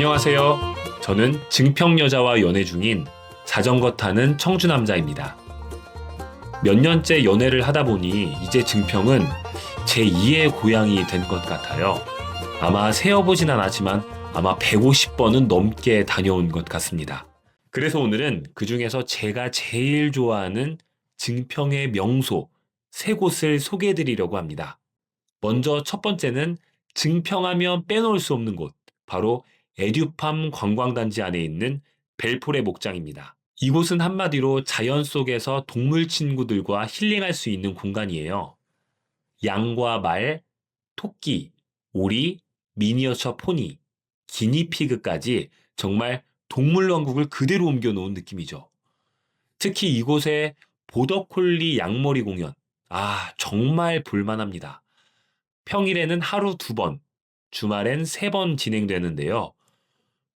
안녕하세요. 저는 증평 여자와 연애 중인 자전거 타는 청주 남자입니다. 몇 년째 연애를 하다 보니 이제 증평은 제 2의 고향이 된 것 같아요. 아마 세어보진 않았지만 아마 150번은 넘게 다녀온 것 같습니다. 그래서 오늘은 그 중에서 제가 제일 좋아하는 증평의 명소 세 곳을 소개해 드리려고 합니다. 먼저 첫 번째는 증평하면 빼놓을 수 없는 곳, 바로 에듀팜 관광단지 안에 있는 벨포레 목장입니다. 이곳은 한마디로 자연 속에서 동물 친구들과 힐링할 수 있는 공간이에요. 양과 말, 토끼, 오리, 미니어처 포니, 기니피그까지 정말 동물왕국을 그대로 옮겨놓은 느낌이죠. 특히 이곳에 보더콜리 양머리 공연. 아, 정말 볼만합니다. 평일에는 하루 두 번, 주말엔 세 번 진행되는데요.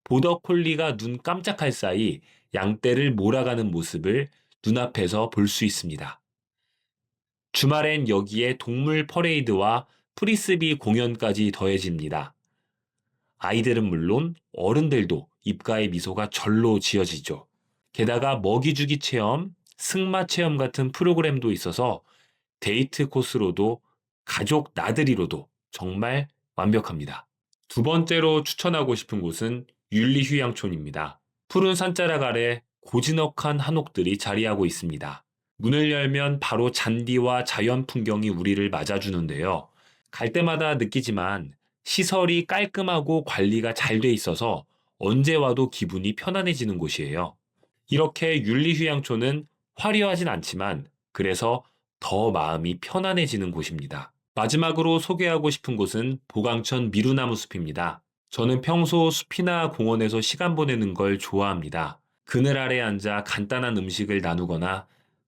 보더콜리가 눈 깜짝할 사이 양떼를 몰아가는 모습을 눈앞에서 볼 수 있습니다. 주말엔 여기에 동물 퍼레이드와 프리스비 공연까지 더해집니다. 아이들은 물론 어른들도 입가에 미소가 절로 지어지죠. 게다가 먹이주기 체험, 승마 체험 같은 프로그램도 있어서 데이트 코스로도 가족 나들이로도 정말 완벽합니다. 두 번째로 추천하고 싶은 곳은 윤리휴양촌입니다. 푸른 산자락 아래 고즈넉한 한옥들이 자리하고 있습니다. 문을 열면 바로 잔디와 자연 풍경이 우리를 맞아주는데요. 갈 때마다 느끼지만 시설이 깔끔하고 관리가 잘 돼 있어서 언제 와도 기분이 편안해지는 곳이에요. 이렇게 윤리휴양촌은 화려하진 않지만 그래서 더 마음이 편안해지는 곳입니다. 마지막으로 소개하고 싶은 곳은 보강천 미루나무 숲입니다. 저는 평소 숲이나 공원에서 시간 보내는 걸 좋아합니다. 그늘 아래 앉아 간단한 음식을 나누거나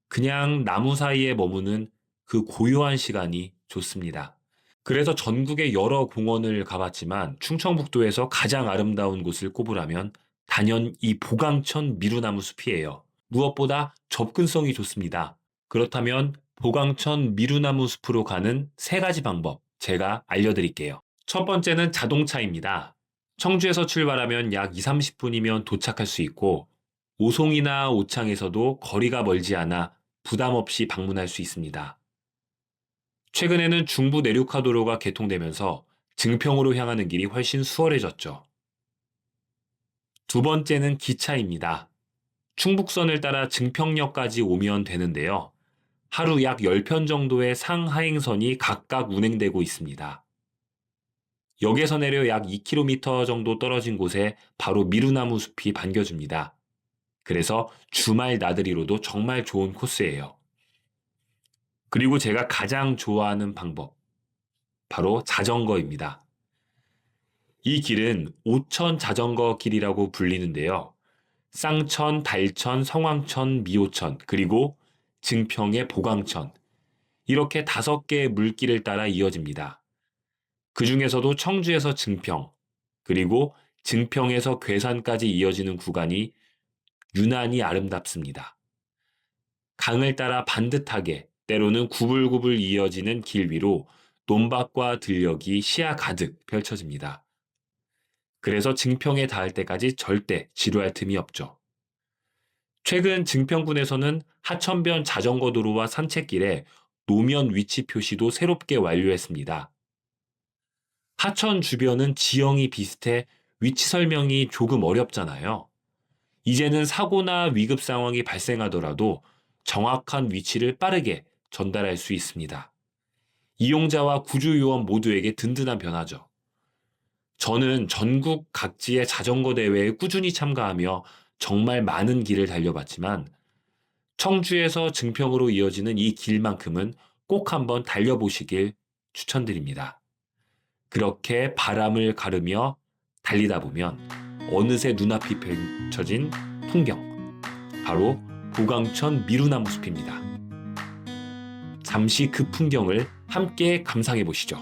그냥 나무 사이에 머무는 그 고요한 시간이 좋습니다. 그래서 전국의 여러 공원을 가봤지만 충청북도에서 가장 아름다운 곳을 꼽으라면 단연 이 보강천 미루나무 숲이에요. 무엇보다 접근성이 좋습니다. 그렇다면 보강천 미루나무 숲으로 가는 세 가지 방법 제가 알려드릴게요. 첫 번째는 자동차입니다. 청주에서 출발하면 약 2, 30분이면 도착할 수 있고 오송이나 오창에서도 거리가 멀지 않아 부담 없이 방문할 수 있습니다. 최근에는 중부 내륙화 도로가 개통되면서 증평으로 향하는 길이 훨씬 수월해졌죠. 두 번째는 기차입니다. 충북선을 따라 증평역까지 오면 되는데요. 하루 약 10편 정도의 상하행선이 각각 운행되고 있습니다. 역에서 내려 약 2km 정도 떨어진 곳에 바로 미루나무 숲이 반겨줍니다. 그래서 주말 나들이로도 정말 좋은 코스예요. 그리고 제가 가장 좋아하는 방법. 바로 자전거입니다. 이 길은 오천 자전거 길이라고 불리는데요. 쌍천, 달천, 성황천, 미호천, 그리고 증평의 보강천. 이렇게 다섯 개의 물길을 따라 이어집니다. 그 중에서도 청주에서 증평, 그리고 증평에서 괴산까지 이어지는 구간이 유난히 아름답습니다. 강을 따라 반듯하게 때로는 구불구불 이어지는 길 위로 논밭과 들녘이 시야 가득 펼쳐집니다. 그래서 증평에 닿을 때까지 절대 지루할 틈이 없죠. 최근 증평군에서는 하천변 자전거 도로와 산책길에 노면 위치 표시도 새롭게 완료했습니다. 하천 주변은 지형이 비슷해 위치 설명이 조금 어렵잖아요. 이제는 사고나 위급 상황이 발생하더라도 정확한 위치를 빠르게 전달할 수 있습니다. 이용자와 구조요원 모두에게 든든한 변화죠. 저는 전국 각지의 자전거 대회에 꾸준히 참가하며 정말 많은 길을 달려봤지만 청주에서 증평으로 이어지는 이 길만큼은 꼭 한번 달려보시길 추천드립니다. 그렇게 바람을 가르며 달리다 보면 어느새 눈앞이 펼쳐진 풍경. 바로 보강천 미루나무 숲입니다. 잠시 그 풍경을 함께 감상해 보시죠.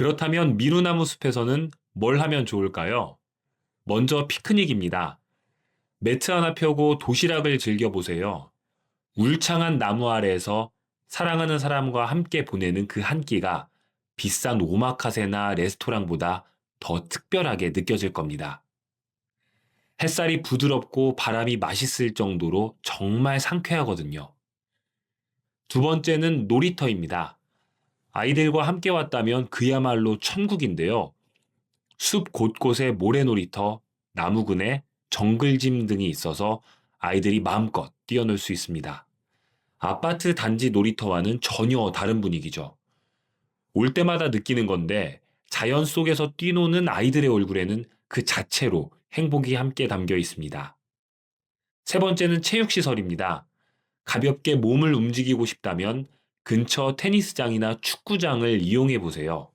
그렇다면 미루나무 숲에서는 뭘 하면 좋을까요? 먼저 피크닉입니다. 매트 하나 펴고 도시락을 즐겨보세요. 울창한 나무 아래에서 사랑하는 사람과 함께 보내는 그 한 끼가 비싼 오마카세나 레스토랑보다 더 특별하게 느껴질 겁니다. 햇살이 부드럽고 바람이 맛있을 정도로 정말 상쾌하거든요. 두 번째는 놀이터입니다. 아이들과 함께 왔다면 그야말로 천국인데요. 숲 곳곳에 모래놀이터, 나무근에 정글짐 등이 있어서 아이들이 마음껏 뛰어놀 수 있습니다. 아파트 단지 놀이터와는 전혀 다른 분위기죠. 올 때마다 느끼는 건데 자연 속에서 뛰노는 아이들의 얼굴에는 그 자체로 행복이 함께 담겨 있습니다. 세 번째는 체육시설입니다. 가볍게 몸을 움직이고 싶다면 근처 테니스장이나 축구장을 이용해 보세요.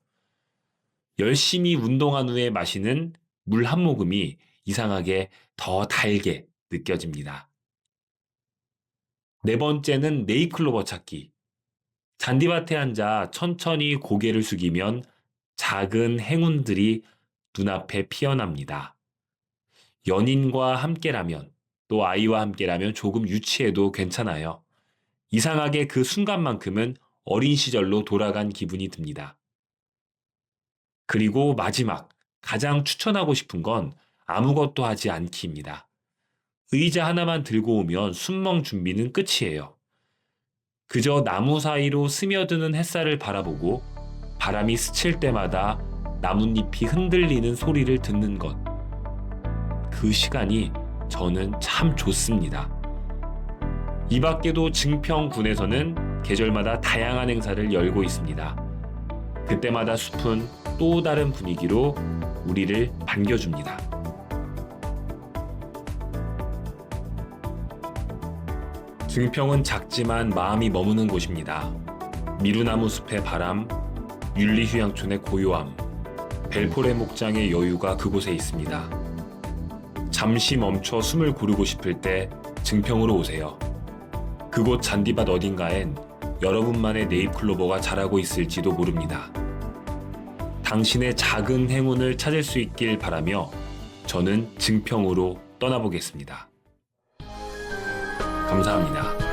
열심히 운동한 후에 마시는 물 한 모금이 이상하게 더 달게 느껴집니다. 네 번째는 네이클로버 찾기. 잔디밭에 앉아 천천히 고개를 숙이면 작은 행운들이 눈앞에 피어납니다. 연인과 함께라면 또 아이와 함께라면 조금 유치해도 괜찮아요. 이상하게 그 순간만큼은 어린 시절로 돌아간 기분이 듭니다. 그리고 마지막, 가장 추천하고 싶은 건 아무것도 하지 않기입니다. 의자 하나만 들고 오면 순멍 준비는 끝이에요. 그저 나무 사이로 스며드는 햇살을 바라보고 바람이 스칠 때마다 나뭇잎이 흔들리는 소리를 듣는 것. 그 시간이 저는 참 좋습니다. 이 밖에도 증평군에서는 계절마다 다양한 행사를 열고 있습니다. 그때마다 숲은 또 다른 분위기로 우리를 반겨줍니다. 증평은 작지만 마음이 머무는 곳입니다. 미루나무 숲의 바람, 윤리휴양촌의 고요함, 벨포레 목장의 여유가 그곳에 있습니다. 잠시 멈춰 숨을 고르고 싶을 때 증평으로 오세요. 그곳 잔디밭 어딘가엔 여러분만의 네잎클로버가 자라고 있을지도 모릅니다. 당신의 작은 행운을 찾을 수 있길 바라며 저는 증평으로 떠나보겠습니다. 감사합니다.